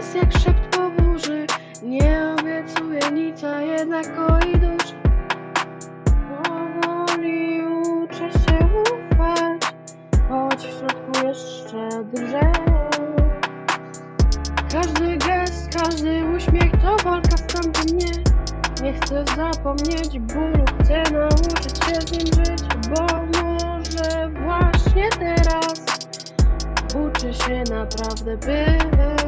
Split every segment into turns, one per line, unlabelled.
jest jak szept po burzy. Nie obiecuję nic, a jednak idusz Powoli uczę się ufać Choć w środku jeszcze drżę Każdy gest, każdy uśmiech to walka w tamtym mnie Nie chcę zapomnieć bólu, chcę nauczyć się z nim żyć Bo może właśnie teraz uczy się naprawdę być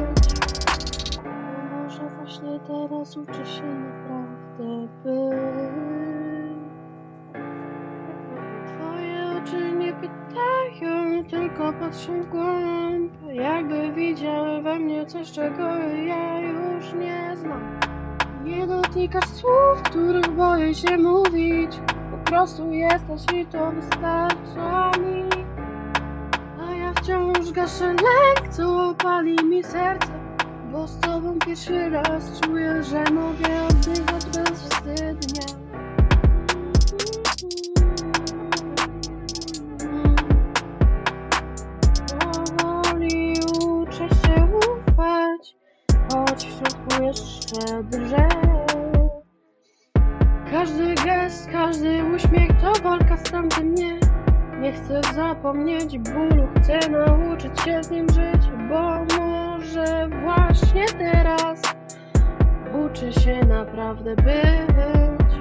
Właśnie teraz uczę się naprawdę być. Twoje oczy nie pytają, tylko patrzą w głąb. Jakby widziały we mnie coś, czego ja już nie znam. Nie dotykasz słów, których boję się mówić. Po prostu jesteś i to wystarcza mi. A ja wciąż gaszę lęk, co opali mi serce Z tobą pierwszy raz czuję, że mogę oddychać bezwstydnie Powoli uczę się ufać, choć w środku jeszcze drże. Każdy gest, każdy uśmiech to walka z tamtym nie. Nie chcę zapomnieć bólu, chcę nauczyć się z nim żyć, bo może właśnie teraz uczę się naprawdę być.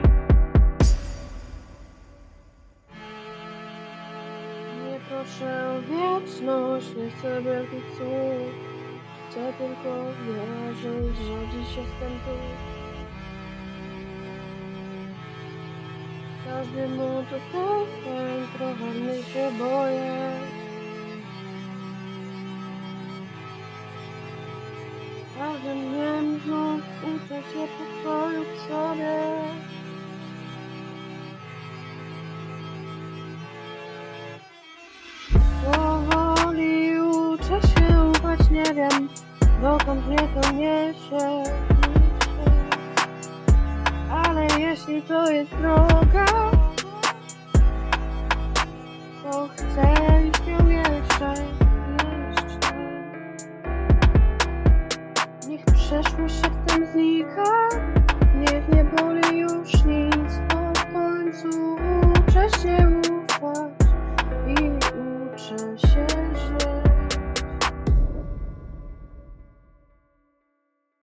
Nie proszę o wieczność, nie chcę wielkich słów. Chcę tylko wierzyć, że dziś jestem tu. Każdy mój tutaj ten trochę mniej się boję Dniem znów uczę się pokoju w sobie. Powoli uczę się ufać, nie wiem dokąd mnie to niesie. Ale jeśli to jest droga Możesz mu się w tym znika.